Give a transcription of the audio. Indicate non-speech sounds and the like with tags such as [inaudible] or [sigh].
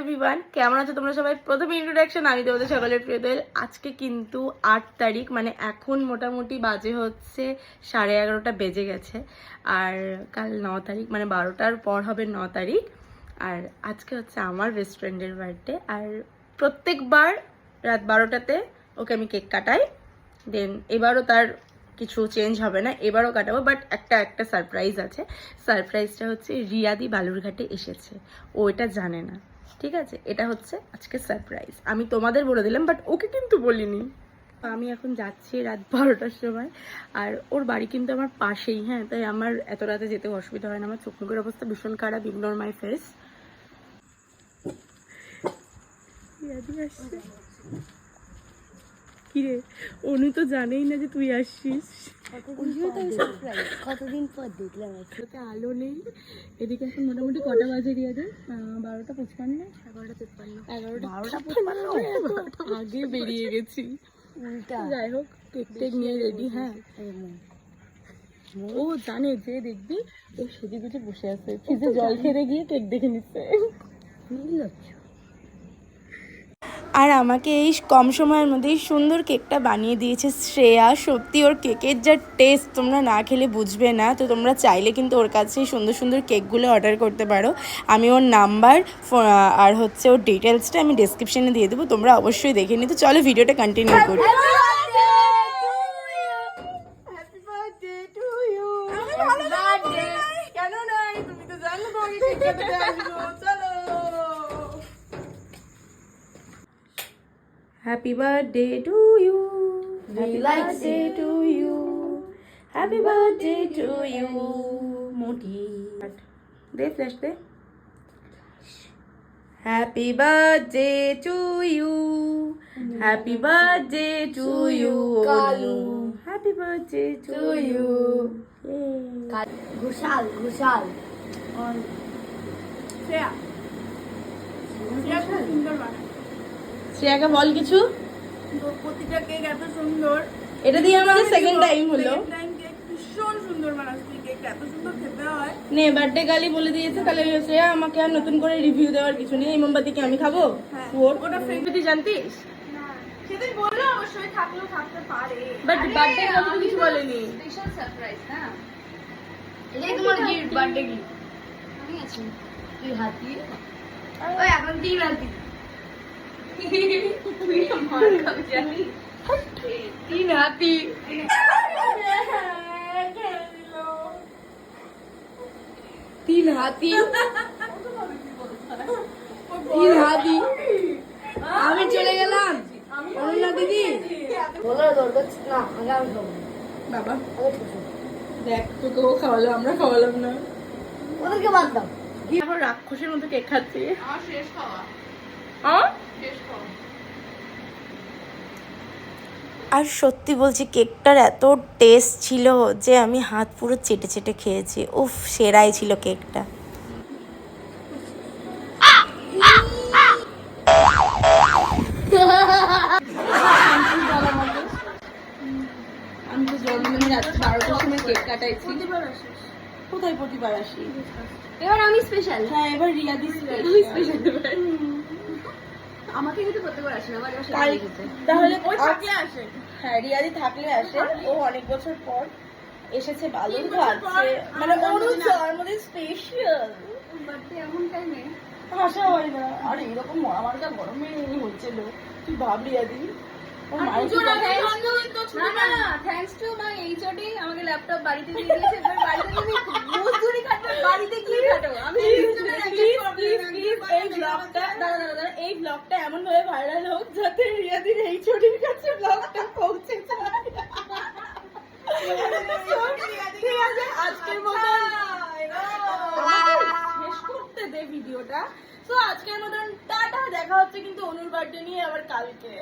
Everyone, কেমন আছো তোমরা সবাই? প্রথম ইন্ট্রোডাকশন আমি তোমাদের সকলের প্রিয় দোয়েল। আজকে কিন্তু আট তারিখ মানে এখন মোটামুটি বাজে হচ্ছে সাড়ে এগারোটা বেজে গেছে। আর কাল ন তারিখ মানে বারোটার পর হবে ন তারিখ। আর আজকে হচ্ছে আমার বেস্ট ফ্রেন্ডের বার্থডে আর প্রত্যেকবার রাত বারোটাতে ওকে আমি কেক কাটাই। দেন এবারও তার কিছু চেঞ্জ হবে না, এবারও কাটাবো। বাট একটা একটা সারপ্রাইজ আছে। সারপ্রাইজটা হচ্ছে রিয়াদি বালুরঘাটে এসেছে। ও এটা জানে না। ঠিক আছে? এটা হচ্ছে আজকে সারপ্রাইজ আমি তোমাদের বলে দিলাম বাট ওকে কিন্তু বলিনি। আমি এখন যাচ্ছি রাত বারোটার সময়, আর ওর বাড়ি কিন্তু আমার পাশেই হ্যাঁ? তাই আমার এত রাতে যেতে অসুবিধা হয় না। আমার চোখ মুখের অবস্থা ভীষণ খারাপ ইগনোর মাই ফেস কিরে? অনু তো জানেই না যে তুই আসছিস। কতদিন পর দেখলাম? আলো নেই। এদিকে এখন মোটামুটি কটা বাজে দিয়ে দে বারোটা পঁচপান্ন। এগারোটা তেপ্পান্ন। এগারোটা বারোটা পঁচপান্ন আগে বেরিয়ে গেছি। যাই হোক কেক টেক নিয়ে রেডি হ্যাঁ। ও জানে যে দেখবি ও গুজে বসে আছে। ফ্রিজে জল খেতে গিয়ে কেক দেখে নিচ্ছে। আর আমাকে এই কম সময়ের মধ্যেই সুন্দর কেকটা বানিয়ে দিয়েছে শ্রেয়া। সত্যি ওর কেকের যা টেস্ট তোমরা না খেলে বুঝবে না। তো তোমরা চাইলে কিন্তু ওর কাছে সুন্দর সুন্দর কেকগুলো অর্ডার করতে পারো। আমি ওর নাম্বার আর হচ্ছে ওর ডিটেলসটা আমি ডিসক্রিপশনে দিয়ে দেবো। তোমরা অবশ্যই দেখে নিতে। চলো ভিডিওটা কন্টিনিউ করি। কেন নাই? তুমি তো জানো তোমাকে কেক কাটাতে আসব চলো। Happy birthday to you. Happy birthday to you. Happy birthday to you. মোটি দে ফ্ল্যাশ দে Happy birthday to you. Happy birthday to you. Kalu. Happy birthday to you. Yay. ঘুষাল ঘুষাল শ্রেয়া শ্রেয়া সুন্দর বানায় শ্রেয়াকে বল কিছু। প্রতিটা কেক এত সুন্দর। এটা দিয়ে আমাদের সেকেন্ড টাইম হলো। টাইম কেক ভীষণ সুন্দর বানাস এত সুন্দর খেতে হয়। নে বার্থডে গালি বলে দিয়েছে তাহলে শ্রেয়া আমাকে আর নতুন করে রিভিউ দেওয়ার কিছু নেই এই আমি খাব? হ্যাঁ। ওর ওটা ফ্রেন্ড তুই জানতিস? সেদিন বলল অবশ্যই থাকলেও থাকতে পারে। বাট বার্থডে তো কিছু বলেনি। স্পেশাল সারপ্রাইজ না? এটাই তোমার গিফট বার্থডে গিফট আমি আছি। তুই হাতি ওই এখন তিন হাতি তুই আমার কাছে জানি তিন হাতি তিন হাতি। তিন হাতি। আমি চলে গেলাম। অরুণা দিদি বাবা দেখ খাওয়ালো আমরা খাওয়ালাম না। ওদেরকে বাদ দাও। এখন রাক্ষসের মতো কেক খাচ্ছি। আমার শেষ খাওয়া। আর সত্যি বলছি কেকটার এত টেস্ট ছিল যে আমি হাত পুরো চেটে চেটে খেয়েছি। উফ সেরাই ছিল কেকটা। কোথায় প্রতিবার আসি এবার আমি স্পেশাল হ্যাঁ এবার রিয়াদি স্পেশাল আমাকে কিন্তু প্রত্যেকবার আসে আমার এবার কাল তাহলে ওই থাকলে আসে। হ্যাঁ রিয়াদি থাকলে আসে। ও অনেক বছর পর এসেছে বালুর তিন মানে অনু জন্মদিনে স্পেশাল বার্থডে এমন টাইমে হাসা হয় না। আর এরকম আমার যা গরমে হচ্ছিল তুই ভাব রিয়াদি ওর আমাকে ল্যাপটপ বাড়িতে দিয়ে দিয়েছে বাড়িতে [laughs] বাড়িতে গিয়ে কাটো আমি এই ব্লগটা দাঁড়া দাঁড়া দাঁড়া এই ব্লগটা এমন ভাবে ভাইরাল হোক যাতে রিয়াদির এই ছবির কাছে ব্লগটা পৌঁছে যায়। ঠিক আছে আজকের মতন শেষ করতে দে ভিডিওটা তো আজকের মতন টাটা দেখা হচ্ছে কিন্তু অনুর বার্থডে নিয়ে আবার কালকে।